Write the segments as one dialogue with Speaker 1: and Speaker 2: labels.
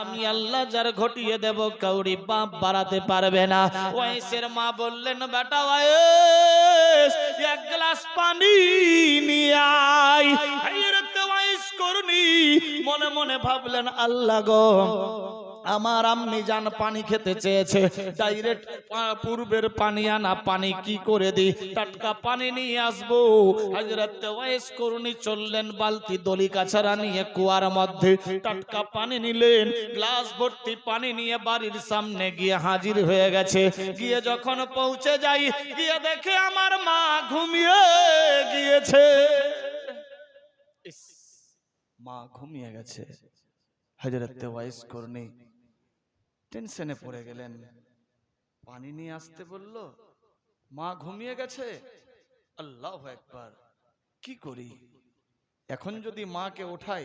Speaker 1: আমি আল্লাহ যার ঘটিয়ে দেব, কাউরি বাপ বাড়াতে পারবে না। ওয়াইসের মা বললেন, বেটা ওয়াইস এক গ্লাস পানি নিয়ে আয়। করনি, মনে মনে ভাবলেন, আল্লাহ গো আমার আম্মি জান পানি খেতে চেয়েছে। ডাইরেক্ট পূর্বের পানি আনা পানি কি করে দি টাটকা পানি নিয়ে আসব। হাজরত ওয়াইস করুনি চললেন বালতি দলি কাছারা নিয়ে কুয়ার মধ্যে। টাটকা পানি নিলেন, গ্লাস ভর্তি পানি নিয়ে বাড়ির সামনে গিয়ে হাজির হয়ে গেছে। গিয়ে যখন পৌঁছে যাই, গিয়ে দেখে আমার মা ঘুমিয়ে গিয়েছে। মা ঘুমিয়ে গেছে। হজরত ওয়াইস করনি টেনশনে পড়ে গেলেন। পানি নিয়ে আসতে বলল, মা ঘুমিয়ে গেছে? আল্লাহ একবার কি করি? এখন যদি মাকে ওঠাই,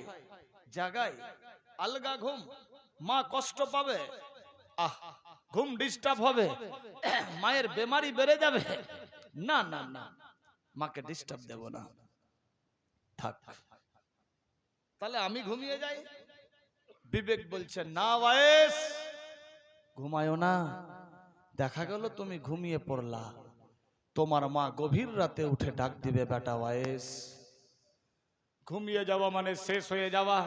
Speaker 1: জাগাই, আলগা ঘুম, মা কষ্ট পাবে। আহ, ঘুম ডিস্টার্ব হবে। মায়ের বেমারি বেড়ে যাবে। না না না, মাকে ডিস্টার্ব দেব না। থাক, তাহলে আমি ঘুমিয়ে যাই? বিবেক বলছে, না, ওয়াইস! ঘুমায়ও না। দেখা গেল তুমি ঘুমিয়ে পড়লা। তোমার মা গভীর রাতে উঠে ডাক দিবে, বেটা ওয়েস ঘুমিয়ে যাওয়া মানে শেষ হয়ে যাওয়া।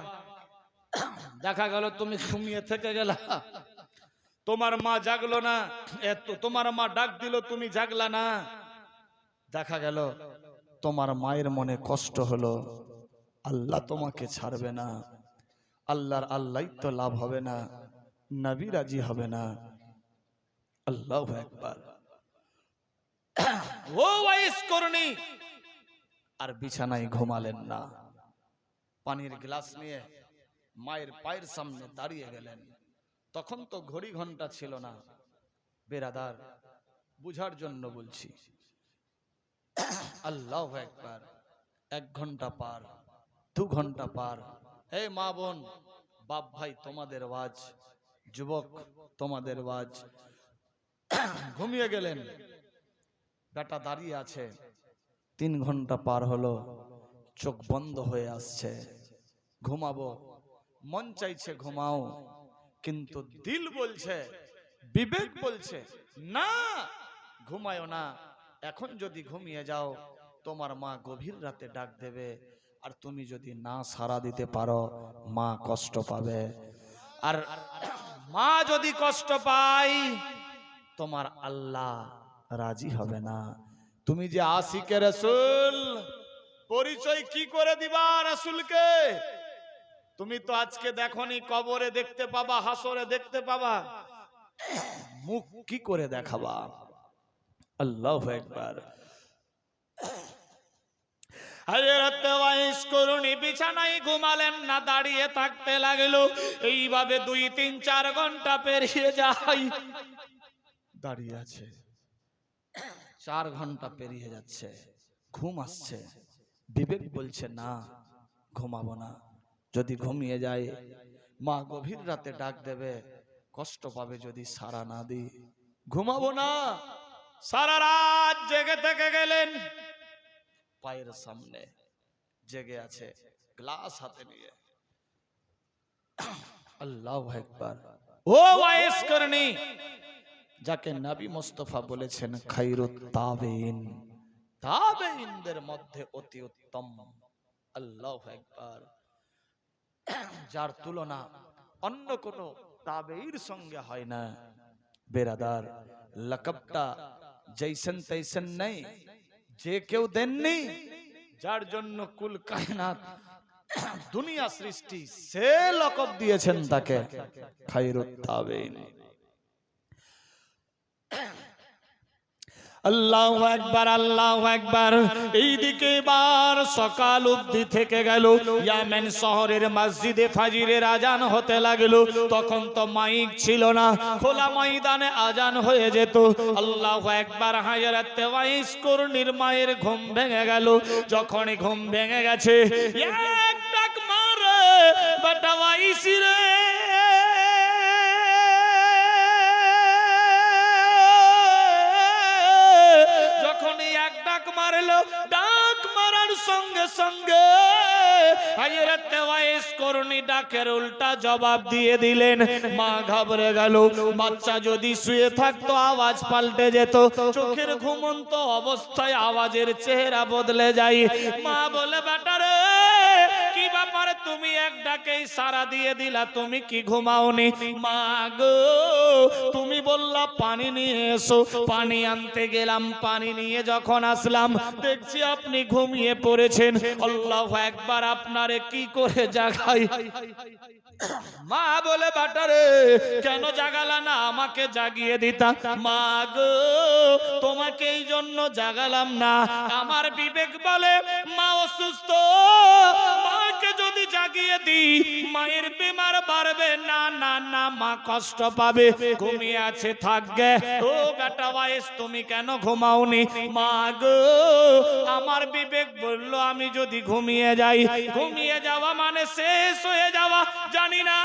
Speaker 1: দেখা গেল তুমি ঘুমিয়ে থেকে গেলা। তোমার মা জাগলো না। এত তোমার মা ডাক দিল, তুমি জাগলা না। দেখা গেল তোমার মায়ের মনে কষ্ট হলো। আল্লাহ তোমাকে ছাড়বে না। আল্লাহর আল্লাহ তো লাভ হবে না। নবী রাজি হবে না। আল্লাহ একবার ও ওয়াইস করনি আর বিছানায় ঘুমালেন না। পানির গ্লাস নিয়ে মায়ের পায়ের সামনে দাঁড়িয়ে গেলেন। তখন তো ঘড়ি ঘণ্টা ছিল না। বেরাদার বুঝার জন্য বলছি। আল্লাহ একবার এক ঘণ্টা পার দু ঘণ্টা পার। হে মা বোন বাপ ভাই তোমাদের ওয়াজ যুবক তোমাদের ওয়াজ ঘুমিয়ে গেলেন। বেটা দাঁড়িয়ে আছে। তিন ঘণ্টা পার হলো। চোখ বন্ধ হয়ে আসছে। ঘুমাবো। মন চাইছে ঘুমাও। কিন্তু দিল বলছে, বিবেক বলছে, না ঘুমায়ও না। এখন যদি ঘুমিয়ে যাও, তোমার মা গভীর রাতে ডাক দেবে। আর তুমি যদি না সাড়া দিতে পারো, মা কষ্ট পাবে। আর মা যদি কষ্ট পাই তোমার আল্লাহ রাজি হবে না। তুমি যে আশিকে রসুল, পরিচয় কি করে দিবা রসুলকে? তুমি তো আজকে দেখনি, কবরে দেখতে পাবা, হাসরে দেখতে পাবা। মুখ কি করে দেখাবা? আল্লাহ একবার বিছানায় ঘুমালেন না দাঁড়িয়ে থাকতে লাগল। এইভাবে দুই তিন চার ঘণ্টা পেরিয়ে যায়। দাঁড়িয়ে আছে। চার ঘণ্টা পেরিয়ে যাচ্ছে। ঘুম আসছে। বিবেক বলছে না ঘুমাবো না। যদি ঘুমিয়ে যায় মা গভীর রাতে ডাক দেবে কষ্ট পাবে যদি সারা না দিই। ঘুমাবো না। সারা রাত জেগে থেকে গেলেন। পায়ের সামনে জেগে আছে। গ্লাস হাতে নিয়ে। আল্লাহ একবার ও ওয়াইস করনি। যাকে নবী মোস্তফা বলেছেন খাইরুত তাবেইন তাবেইনদের মধ্যে অতি উত্তম। আল্লাহ একবার যার তুলনা অন্য কোন তাবেইর সঙ্গে হয় না। বেরাদার লকবটা জৈসন তৈসন নেই। যে কেউ দেননি যার জন্য কুল কায়নাত দুনিয়া সৃষ্টি, সে লকব দিয়েছেন তাকে। আল্লাহ একবার আল্লাহ একবার এইদিকে এবার সকাল অবধি থেকে গেল। ইয়ামেন শহরের মসজিদে ফাজিরের আজান হতে লাগল। তখন তো মাইক ছিল না। খোলা ময়দানে আজান হয়ে যেত। আল্লাহ একবার হাজার তেওয়াইশ করুণীর মায়ের ঘুম ভেঙে গেল। যখনই ঘুম ভেঙে গেছে এক ডাক বাটা ওয়াইসি রে যখনই এক ডাক মারলো ডাক মারার সঙ্গে সঙ্গে হাজরতে ওয়াইস ডাক ডাকের উল্টা জবাব দিয়ে দিলেন মা ঘাবড়ে গেল বাচ্চা যদি শুয়ে থাকতো আওয়াজ পাল্টে যেত চোখের ঘুমন্ত অবস্থায় আওয়াজের চেহারা বদলে যায় মা বলে বেটারে তুমি এক ডাকেই সারা দিয়ে দিলা তুমি কি ঘুমাওনি? মা গো তুমি বললা পানি নিয়ে এসো। পানি আনতে গেলাম, পানি নিয়ে যখন আসলাম, দেখছি আপনি ঘুমিয়ে পড়েছেন। আল্লাহ একবার আপনারে কি করে জাগাই। মা বলে বাটারে কেন জাগালা না? আমাকে জাগিয়ে দিতা। মা গো, তোমাকে এই জন্য জাগালাম না। আমার বিবেক বলে, মা অসুস্থ, মাকে যদি জাগিয়ে দিই, মায়ের বেমার বাড়বে। না না না, মা কষ্ট পাবে। ঘুমিয়ে আছে থাকবে ও বেটা বয়স তুমি কেন ঘুমাওনি? মা গো, আমার বিবেক বলল, আমি যদি ঘুমিয়ে যাই। ঘুমিয়ে যাওয়া মানে শেষ হয়ে যাওয়া, জানি না।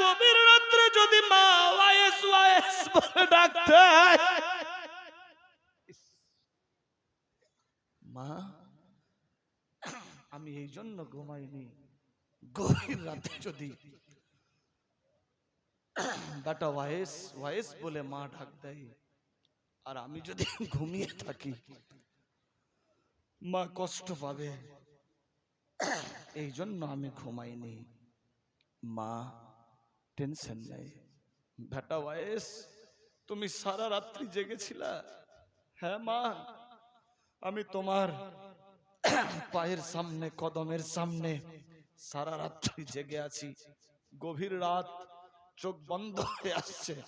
Speaker 1: গভীর রাত্রে যদি মা ওয়াইস ওয়াইস বলে ডাকতে মা, আমি এই জন্য ঘুমাইনি। গভীর রাতে যদি বেটা ওয়াইস ওয়াইস বলে মা ডাক দেয়। আর আমি যদি ঘুমিয়ে থাকি, মা কষ্ট পাবে। এই জন্য আমি ঘুমাইনি। মা, টেনশন নেই। বেটা ওয়াইস, তুমি সারা রাত্রি জেগেছিলা। হ্যাঁ মা, আমি তোমার পায়ের সামনে, কদমের সামনে সারা রাত্রি জেগে আছি। গভীর রাত চোখ বন্ধ হয়ে আসছে।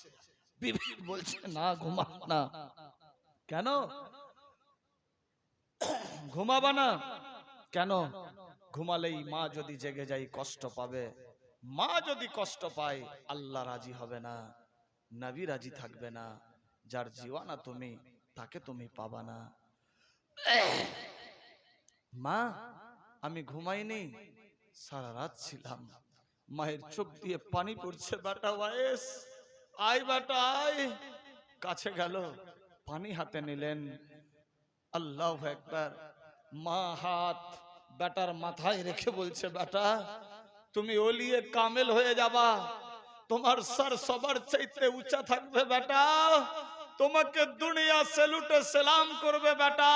Speaker 1: বিবেক বলছে, না ঘুমা না। কেন? ঘুমাবা না। কেন? ঘুমালেই মা যদি জেগে যাই কষ্ট পাবে। মা যদি কষ্ট পায়, আল্লাহ রাজি হবে না। নাবি রাজি থাকবে না। যার জীবানা তুমি, তাকে তুমি পাবা না। মা, আমি ঘুমাইনি, সারা রাত ছিলাম। মায়ের চোখ দিয়ে পানি পড়ছে, বেটা বয়স আয় বেটা, আয়। কাছে গেল, পানি হাতে নিলেন। আল্লাহ একবার মা হাত বেটার মাথায় রেখে বলছে, বেটা, তুমি ওলিয়ে কামেল হয়ে যাবা। তোমার সর সবার চাইতে উঁচা থাকবে, বেটা। তোমাকে দুনিয়া সেলুটে সালাম করবে, বেটা।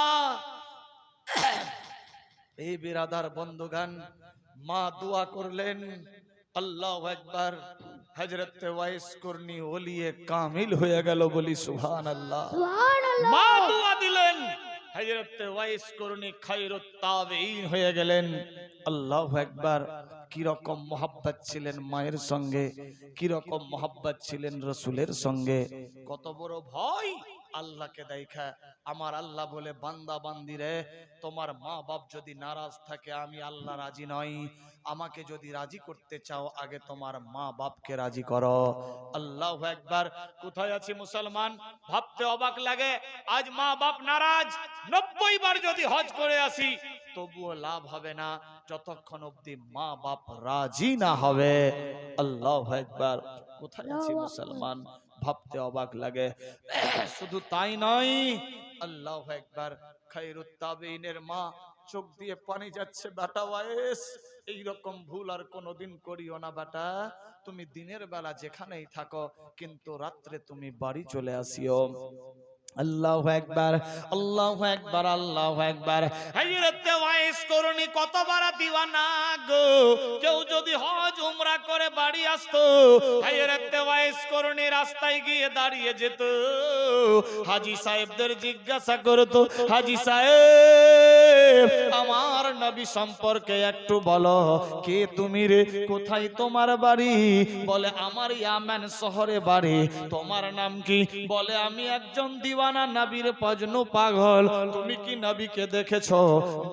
Speaker 1: এই বিরাদার বন্ধুগান মা দোয়া করলেন আল্লাহ একবার হজরত ওয়াইস করনি ওলিয়ে কামিল হয়ে গেল বলি সুহান আল্লাহ মা দোয়া দিলেন। হজরত ওয়াইস করনি খায়রুত তাবেঈন হয়ে গেলেন। আল্লাহ একবার কি রকম মোহাব্বত ছিলেন মায়ের সঙ্গে কি রকম মোহাব্বত ছিলেন রসুলের সঙ্গে। কত বড় ভয় আল্লাহকে দেখা। আমার আল্লাহ বলে বান্দা বান্দিরে তোমার মা বাপ যদি নারাজ থাকে আমি আল্লাহ রাজি নই। আমাকে যদি রাজি করতে চাও আগে তোমার মা বাপকে রাজি করো। আল্লাহ একবার কোথায় আছি মুসলমান? ভাবতে অবাক লাগে আজ মা বাপ নারাজ নব্বই বার যদি হজ করে আসি তবুও লাভ হবে না যতক্ষণ অব্দি মা বাপ রাজি না হবে। আল্লাহ একবার কোথায় আছি মুসলমান? ভাবতে অবাক লাগে। শুধু তাই নয়, আল্লাহ একবার খাইরুত্তাবিনের মা চোখ দিয়ে পানি যাচ্ছে, বাটা ওয়াইস, এইরকম ভুল আর কোনোদিন করিও না বাটা। তুমি দিনের বেলা যেখানেই থাকো, কিন্তু রাত্রে তুমি বাড়ি চলে আসিও। আল্লাহ একবার আল্লাহ একবার আল্লাহ একবার হযরতে ওয়াইস করনি কতবার দিওয়ানা গো? কেউ যদি হজ, উমরা করে বাড়ি আসতো হযরতে ওয়াইস করনি রাস্তায় গিয়ে দাঁড়িয়ে যেত। হাজী সাহেবদের জিজ্ঞাসা করতো, হাজী সাহেব, আমার নবী সম্পর্কে একটু বলো, কে তুমি রে? কোথায় তোমার বাড়ি? বলে, আমার ইয়ামান শহরে বাড়ি। তোমার নাম কি? বলে, আমি একজন দিওয়ানা নাবির পজনু পাগল। তুমি কি নাবিকে দেখেছ?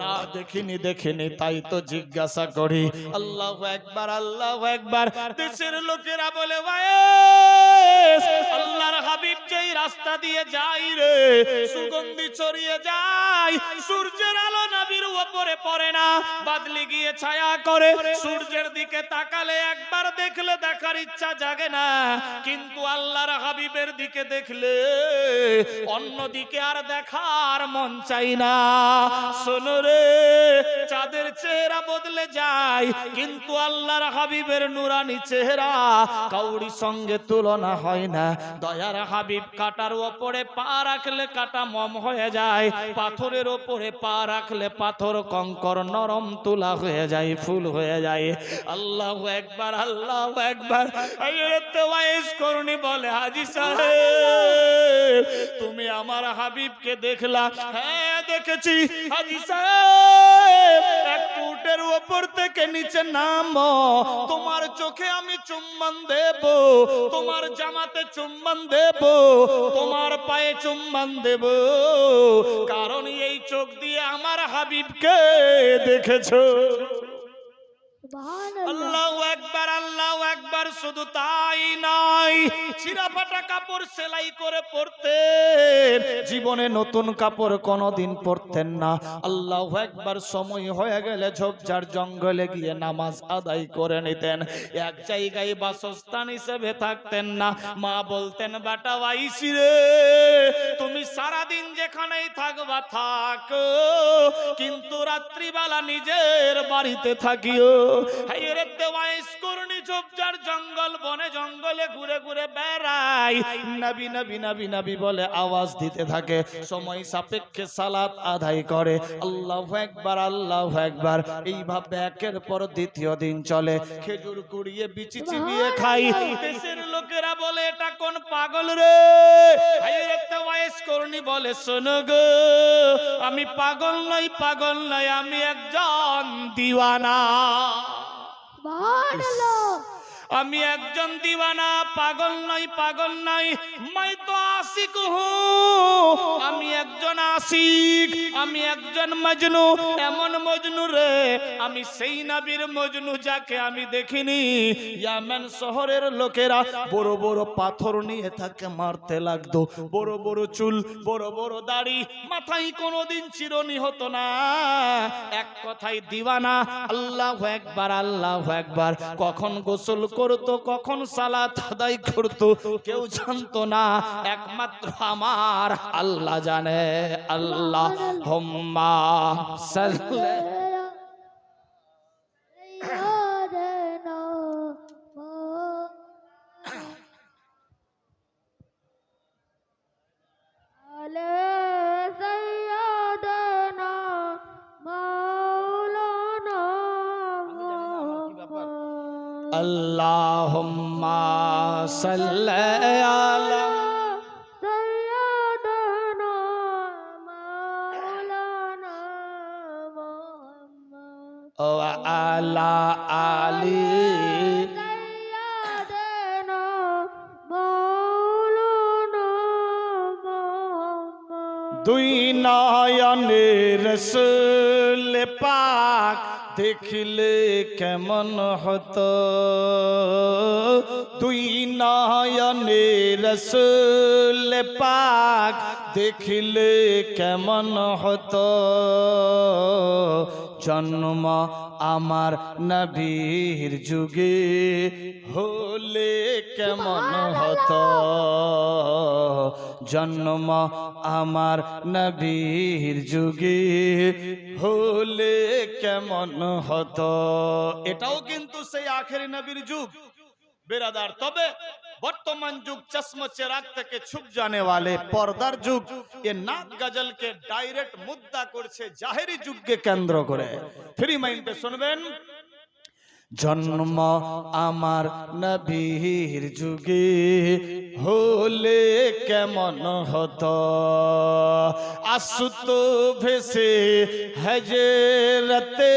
Speaker 1: না, দেখিনি দেখিনি, তাই তো জিজ্ঞাসা করি। আল্লাহ একবার আল্লাহ একবার দেশের লোকেরা বলে আল্লাহর হাবিব যেই রাস্তা দিয়ে যাই রে, সুগন্ধি ছড়িয়ে যায়, সূর্যের আলো নবীর উপরে পড়ে না, বাদলি গিয়ে ছায়া করে। সূর্যের দিকে তাকালে একবার দেখলে দেখার ইচ্ছা জাগে না, কিন্তু আল্লাহর হাবিবের দিকে দেখলে অন্যদিকে আর দেখার মন চাই না। চাঁদের চেহারা বদলে যায়, কিন্তু আল্লাহর হাবিবের নুরানি চেহারা কাউরি সঙ্গে তুলনা হয় না। দয়ার হাবিব কাটার ওপরে পা রাখলে কাটা মম হয়ে যায়, পাথরের ওপরে পা রাখলে পাথর কঙ্কর নরম তুলা হয়ে যায়, ফুল হয়ে যায়। আল্লাহ একবার আল্লাহ একবার। করুনি বলে, হাজি সাহেব, তুমি আমার হাবিবকে দেখলা। হ্যাঁ দেখেছি, হাজি সাহেব, এক ফুটের উপর থেকে নিচে নামো। তোমার চোখে আমি চুম্বন দেব, তোমার জামাতে চুম্বন দেব, তোমার পায়ে চুম্বন দেব। কারণ এই চোখ দিয়ে আমার হাবিবকে দেখেছ। আল্লাহ একবার আল্লাহ একবার শুধু তাই নয় ছিঁড়া কাপড় সেলাই করে পরতেন। জীবনে নতুন কাপড় কোনোদিন পরতেন না। আল্লাহ একবার সময় হয়ে গেলে ঝোপঝাড় জঙ্গলে গিয়ে নামাজ আদায় করে নিতেন। এক জায়গায় বাসস্থান হিসেবে থাকতেন না। মা বলতেন, বেটা আইসি রে, তুমি সারাদিন যেখানেই থাকবা থাকো, কিন্তু রাত্রিবেলা নিজের বাড়িতে থাকিও। হাইরে দেওয়াইস করনি ঝোপঝাড় জঙ্গল, বনে জঙ্গলে ঘুরে ঘুরে বেড়াই। নবী নবী নবী নবী বলে আওয়াজ দিতে থাকে। সময় সাপেক্ষে সালাত আদায় করে। আল্লাহ একবার আল্লাহ একবার এইভাবে একের পর দ্বিতীয় দিন চলে। খেজুর কুড়িয়ে বিচি চিবিয়ে খাই। দেশের লোকেরা বলে, এটা কোন পাগল রে? একটা দেওয়াইস করনি বলে, শোনো গো, আমি পাগল নই পাগল নই, আমি একজন দিওয়ানা। আমি একজন দিওয়ানা পাগল নই পাগল নই মাই তো আশিক হু আমি আশিক আমি একজন মজনু, এমন মজনু রে, আমি সেই নবীর মজনু যাকে আমি দেখিনি। ইয়ামেন শহরের লোকেরা বড় বড় পাথর নিয়ে তাকে মারতে লাগতো। বড় বড় চুল, বড় বড় দাড়ি, মাথায় কোনোদিন চিরনি হতো না। এক কথায় দিওয়ানা আল্লাহ একবার আল্লাহ একবার। কখন গোসল করতো, কখন সালাত আদায় করতো, কেউ জানতো না। একমাত্র আমার আল্লাহ জানে। আল্লাহ হোম্মা সাল্লা আল্লাহুম্মা সাল্লি আলা রসুল পাক দেখলে কেমন হতো? দুই নয়নে রসুল পাক দেখলে কেমন হতো? জন্ম আমার নবীর যুগে হলে কেমন হতো? জন্ম আমার নবীর যুগে হলে কেমন হত? এটাও কিন্তু সেই আখেরি নবীর যুগ। বেরাদার তবে বর্তমান যুগ চশম চেরাগ থেকে ছুপ জানে वाले পর্দার যুগ। এ নাচ গজলকে ডাইরেক্ট মুদ্দা করছে জাহেরি যুগকে কেন্দ্র করে। ফ্রি মাইন্ডে শুনবেন, জন্ম আমার নবীর যুগে হলে কেমন হতো? আসুত ভেসে হজরতে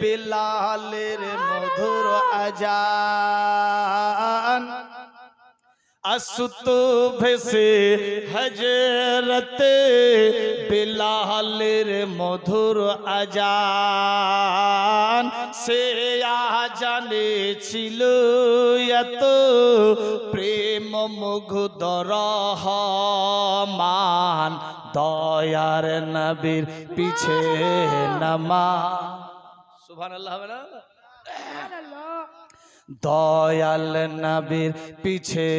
Speaker 1: বিলালের মধুর আজান। আসুত ভেসে হজরতে বিলালের মধুর আজান সে আজানে ছিল এত প্রেম মুগ্ধ রহমান দয়ার নবীর পিছে নামা সুবহানাল্লাহ হবে না দয়াল নবীর পিছে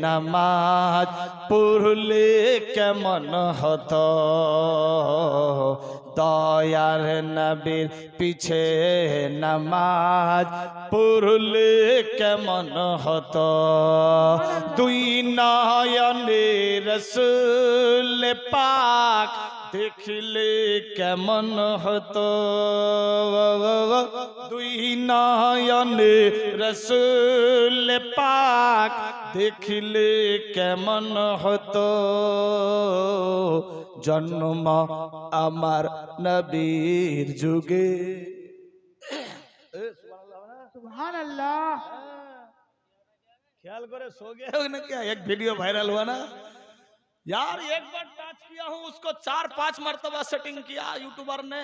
Speaker 1: নামাজ পড়লে কেমন হতো? দয়াল নবীর পিছে নামাজ পড়লে কেমন হতো? দুই নয়নে রসুল পাক দেখলে কেমন হতো? দুই নয়নে রসুল পাক দেখলে কেমন হতো? জন্ম আমার নবীর যুগে। খেয়াল করে সোগে এক ভিডিও ভাইরাল হওয়া না? यार, एक बार टच किया हूँ, उसको चार, पाँच मरतबा सेटिंग किया यूट्यूबर ने।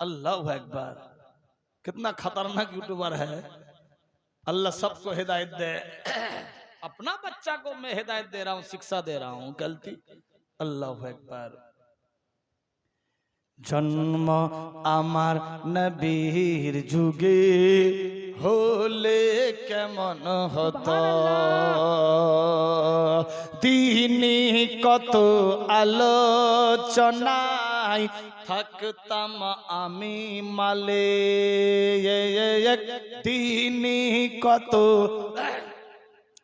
Speaker 1: अल्लाह अकबर। कितना खतरनाक यूट्यूबर है। अल्लाह सबको हिदायत दे। अपना बच्चा को मैं हिदायत दे रहा हूँ, शिक्षा दे रहा हूँ, गलती। अल्लाह अकबर। জন্ম আমার নবীর যুগে হলে কেমন হত? দিনে কত আলোচনায় থাকতাম আমি মালে। দিনে কত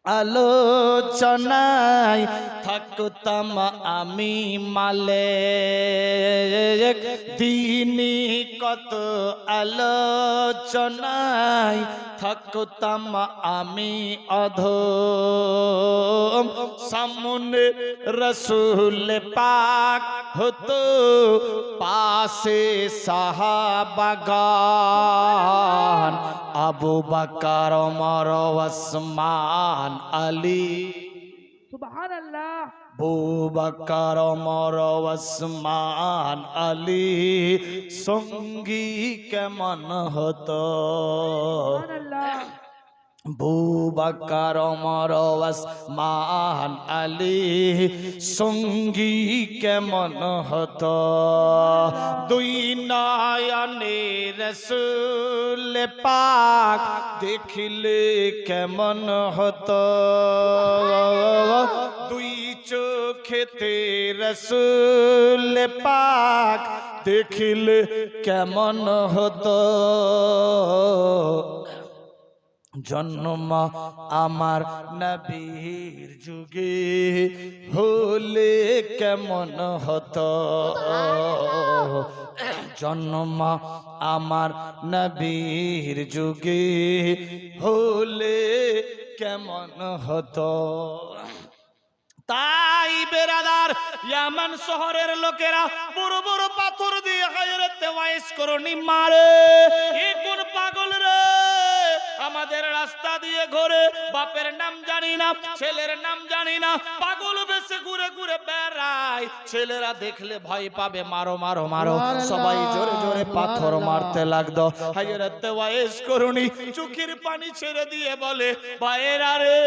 Speaker 1: আলোচনায় থাকতাম আমি মালে দিনী কত আলোচনায় থাকতাম আমি অধ সামনে রসুল পাক হতো, পাশে সাহাবাগান। আবু বাকার অমর ওসমান আলী।
Speaker 2: সুবহানাল্লাহ।
Speaker 1: বুবাকার অমর ওসমান আলী। সঙ্গী কেমন হতো?
Speaker 2: সুবহানাল্লাহ।
Speaker 1: বুবাকার মর ওসমান আলী, সঙ্গী কেমন হত? দুই নয়নে রসুল পাক দেখিলে কেমন হত? দুই চোখেতে রসুল পাক দেখিলে কেমন হতো? জন্ম আমার নবীর যুগে হলে কেমন হতো? জন্ম আমার নবীর যুগে হলে কেমন হতো? তাই বেরাদার, ইয়ামান শহরের লোকেরা বড় বড় পাথর দিয়ে হায়রতে ওয়াইস করনি মারে এ কোন পাগল রে? আমাদের রাস্তা দিয়ে ঘুরে বাপের নাম জানি না ছেলের নাম জানি না পাগল বেশে ঘুরে ঘুরে বেড়ায়। ছেলেরা দেখলে ভয় পাবে মারো মারো মারো। সবাই জোরে জোরে পাথর মারতে লাগতো ওয়াইস করুনি চোখের পানি ছেড়ে দিয়ে বলে বাইরা রে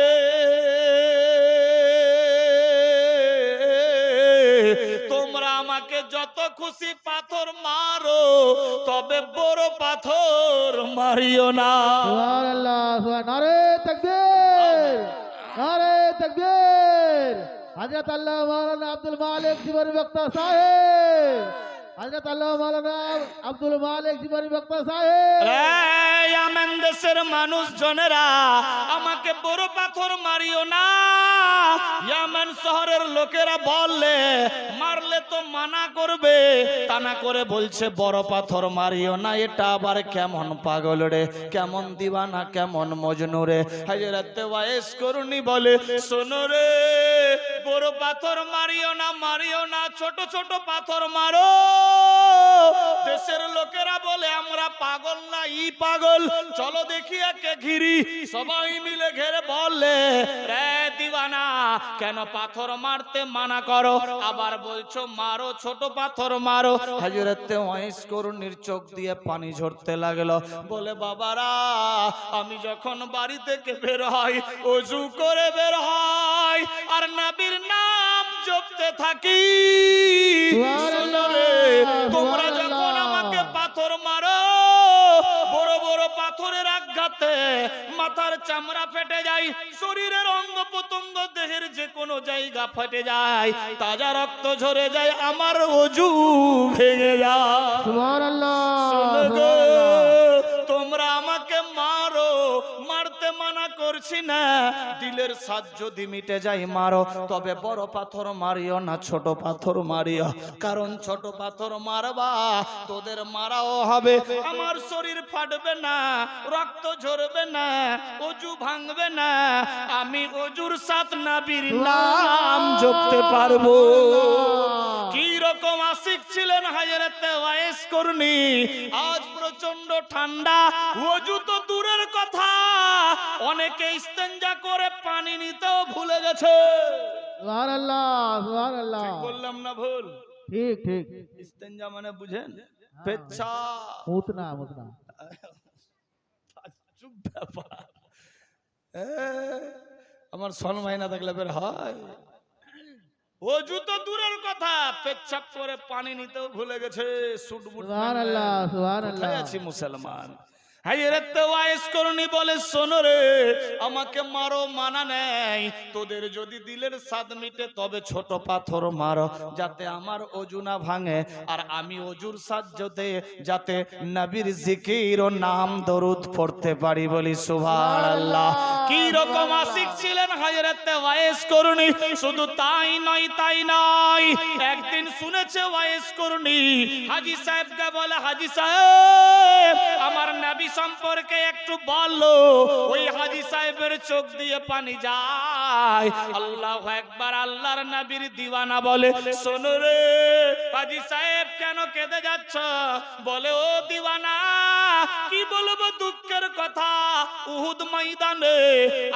Speaker 1: তোমরা আমাকে যত খুশি পাথর মারো, তবে বড় পাথর মারিও না।
Speaker 2: নারে আল্লাহ মাওলানা আব্দুল মালিক জীবন বক্তা সাহেব। হযরত মাওলানা আব্দুল মালিক জীবনী বক্তা সাহেব।
Speaker 1: দেশের আমাকে বড় পাথর মারিও না। ইয়ামেন শহরের লোকেরা বললে, মারলে তো মানা করবে। তা করে বলছে, বড় পাথর মারিও না, এটা আবার কেমন পাগল রে? কেমন দিবানা, কেমন মজনু রে? হাজরাতে ওয়াইস করুনি বলে, শোনো রে বড় পাথর মারিও না মারিও না, ছোট ছোট পাথর মারো। দেশের লোকেরা বলে, আমরা পাগল না, ই পাগল। চলো দেখি একে ঘিরি। সবাই মিলে ঘেরে বললে রে দিওয়ানা কেন পাথর মারতে মানা করো? আবার বলছো, মারো, ছোট পাথর মারো। হাজরতে ওয়াইস করুনির চোখ দিয়ে পানি ঝরতে লাগল। বলে, বাবারা, আমি যখন বাড়ি থেকে বের হই অজু করে বের হয়। আর নবীর নাম জপতে থাকি। তোমরা যখন আমাকে পাথর মারো বড় বড় পাথরের আঘাতে মাথার চামড়া ফেটে যায় শরীরের অঙ্গ প্রত্যঙ্গ দেহের যে কোনো জায়গা ফেটে যায় তাজা রক্ত ঝরে যায় আমার অজু ভেঙে যায়। মানা করছি না। দিলের সাজ যদি মিটে যায় মারো, তবে বড় পাথর মারিও না, ছোট পাথর মারিও। কারণ ছোট পাথর মারবা, তোদের মারাও হবে। আমার শরীর ফাটবে না, রক্ত ঝরবে না, অজু ভাঙবে না। আমি অজুর সাত নাবির নাম জপতে পারব। কি রকম আশিক ছিলেন হাজারাতে ওয়াইস করনি আজ প্রচণ্ড ঠান্ডা অজু তো দূরের কথা। অনেকে ইস্তেঞ্জা করে পানি নিতেও ভুলে গেছে।
Speaker 2: সুবহানাল্লাহ সুবহানাল্লাহ।
Speaker 1: বললাম না ভুল?
Speaker 2: ঠিক ঠিক।
Speaker 1: ইস্তেঞ্জা মানে বুঝেন পেচ্ছা।
Speaker 2: মুতনা মুতনা
Speaker 1: চুপ ব্যাপার। আমার সন মাইনা থাকলে বের হয়। অজু তো দূরের কথা পেচ্ছাপ করে পানি নিতেও ভুলে গেছে সুট বুট
Speaker 2: সুবহানাল্লাহ সুবহানাল্লাহ।
Speaker 1: কোথায় আছি মুসলমান? করনি বলে শোনো রে আমাকে মারো মানা নেই। তোদের যদি দিলের স্বাদ মিটে তবে ছোট পাথর মারো যাতে আমার অজু না ভাঙে। আর আমি অজুর সাহায্যতে যাতে নবীর জিকির ও নাম দরুদ পড়তে পারি বলি কি রকম আশিক ছিলেন হাজরাতে ওয়াইস করুনি? শুধু তাই নয় তাই নয় একদিন শুনেছে ওয়াইস করুনি। হাজি সাহেবকে বলে হাজি সাহেব আমার নবী সম্পর্কে একটু বলো। ওই হাজি সাহেবের চোখ দিয়ে পানি যায়। আল্লাহ একবার আল্লাহর নবীর দিওয়ানা বলে শোনো রে হাজি সাহেব কেন কেঁদে যাচ্ছ? বলে ও দিওয়ানা কি বলব দুঃখের কথা? উহুদ ময়দানে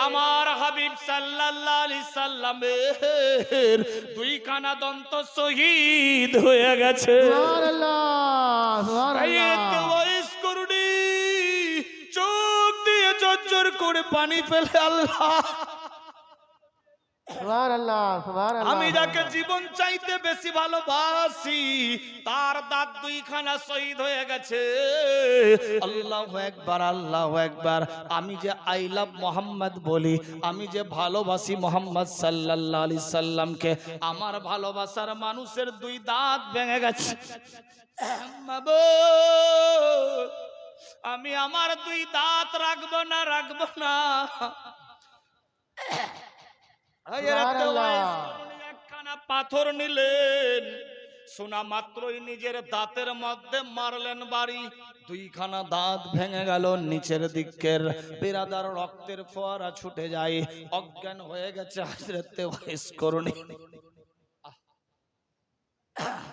Speaker 1: আমার হাবিব সাল্লাল্লাহু আলাইহি সাল্লামের দুই কানা দন্ত শহীদ হয়ে গেছে।
Speaker 2: সুবহানাল্লাহ সুবহানাল্লাহ।
Speaker 1: জর্জর করে পানি ফেলে আল্লাহ। আমি যাকে জীবন চাইতে বেশি ভালোবাসি তার দাঁত দুইখানা শহীদ হয়ে গেছে। আল্লাহ একবার আল্লাহ একবার। আমি যে আই লাভ মোহাম্মদ বলি আমি যে ভালোবাসি মোহাম্মদ সাল্লাল্লাহু আলি সাল্লামকে আমার ভালোবাসার মানুষের দুই দাঁত ভেঙে গেছে। আমি আমার দুই দাঁত রাখব না রাখব না। একখানা পাথর নিলেন। শোনা মাত্রই নিজের দাঁতের মধ্যে মারলেন বাড়ি। দুইখানা দাঁত ভেঙে গেল নিচের দিকের। বিরাদার রক্তের ফোয়ারা ছুটে যায়। অজ্ঞান হয়ে গেছে হাজরতে ওয়াইস করুনি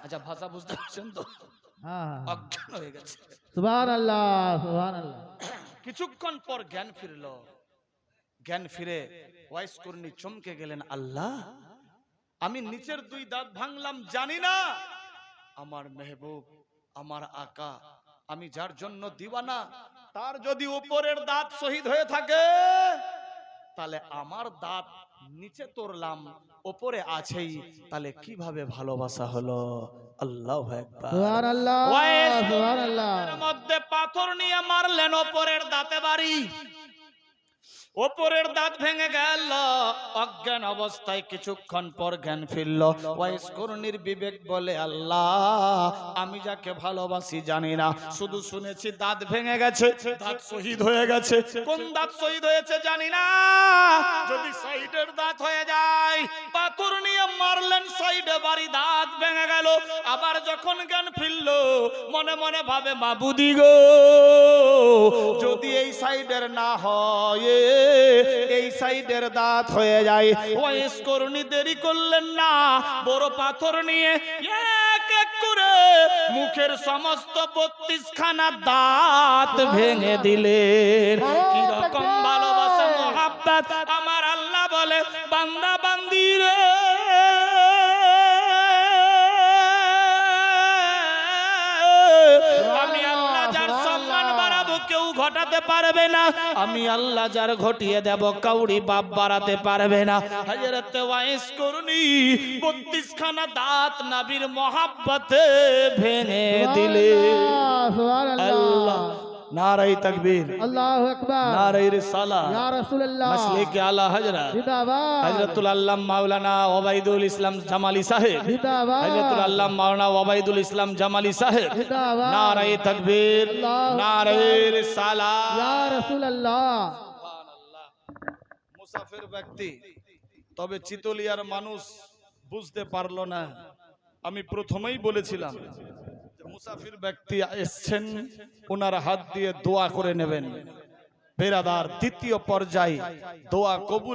Speaker 1: আচ্ছা ভাষা বুঝতে পারছেন তো। অজ্ঞান হয়ে গেছে। কিছুক্ষণ পর জ্ঞান ফিরল। জ্ঞান ফিরে ওয়াইস করনি চমকে গেলেন আল্লাহ আমি নিচের দুই দাঁত ভাঙলাম জানি না। আমার মেহবুব আমার আকা আমি যার জন্য দিওয়ানা তার যদি উপরের দাঁত শহীদ হয়ে থাকে তাহলে আমার দাঁত নিচে তোরলাম ওপরে আছেই তাহলে কীভাবে ভালোবাসা হলো? আল্লাহ মধ্যে পাথর নিয়ে মারলেন ওপরের দাঁতে বাড়ি। ওপরের দাঁত ভেঙে গেল। অজ্ঞান অবস্থায় কিছুক্ষণ পর জ্ঞান ফিরল। ওয়াইস করুণীর বিবেক বলে, আল্লাহ, আমি যাকে ভালোবাসি জানি না। শুধু শুনেছি দাঁত ভেঙে গেছে, দাঁত শহীদ হয়ে গেছে। কোন দাঁত শহীদ হয়েছে জানি না। যদি সাইডের দাঁত হয়ে যায়, পাথর নিয়ে মারলেন, সাইড বাড়ি দাঁত ভেঙে গেল। আবার যখন জ্ঞান ফিরল, মনে মনে ভাবে, মাবুদি গো, যদি এই সাইডের না হয় এই সাইডের দাঁত হয়ে যায়। ওয়েস করুনি দেরি করলেন না বড় পাথর নিয়ে এক এক করে মুখের সমস্ত বত্রিশ খানা দাঁত ভেঙে দিলেন। কি রকম ভালোবাসা মোহাব্বত আমার আল্লাহ বলে বান্দা বান্দি রে। আমি ঘটাতে পারবে না। আমি আল্লাহ যার ঘটিয়ে দেব কাউরি বাপ বাড়াতে পারবে না। হাজরত ওয়াইস করুনি বত্রিশ খানা দাঁত নাবির মহাব্বতে ভেঙে দিলে। আল্লাহ নারাই তাকবীর
Speaker 2: আল্লাহু আকবার
Speaker 1: নারাই রিসালা
Speaker 2: ইয়া রাসূলুল্লাহ
Speaker 1: মসলে কে আলা হজরত
Speaker 2: জিন্দাবাদ
Speaker 1: হজরতুল আল্লাহ মাওলানা ওবাইদুল ইসলাম জামালি সাহেব
Speaker 2: জিন্দাবাদ
Speaker 1: হজরতুল আল্লাহ মাওলানা ওবাইদুল ইসলাম জামালি সাহেব
Speaker 2: জিন্দাবাদ
Speaker 1: নারাই তাকবীর
Speaker 2: আল্লাহু
Speaker 1: নারাই রিসালা।
Speaker 2: ইয়া রাসূলুল্লাহ। সুবহানাল্লাহ।
Speaker 1: মুসাফির ব্যক্তি তবে চিতলিয়ার মানুষ বুঝতে পারল না। আমি প্রথমেই বলেছিলাম মুসাফির ব্যক্তি এসছেন ওনার হাত দিয়ে দোয়া করে নেবেন। বেরাদার দ্বিতীয় পর্যায়ে দোয়া কবুল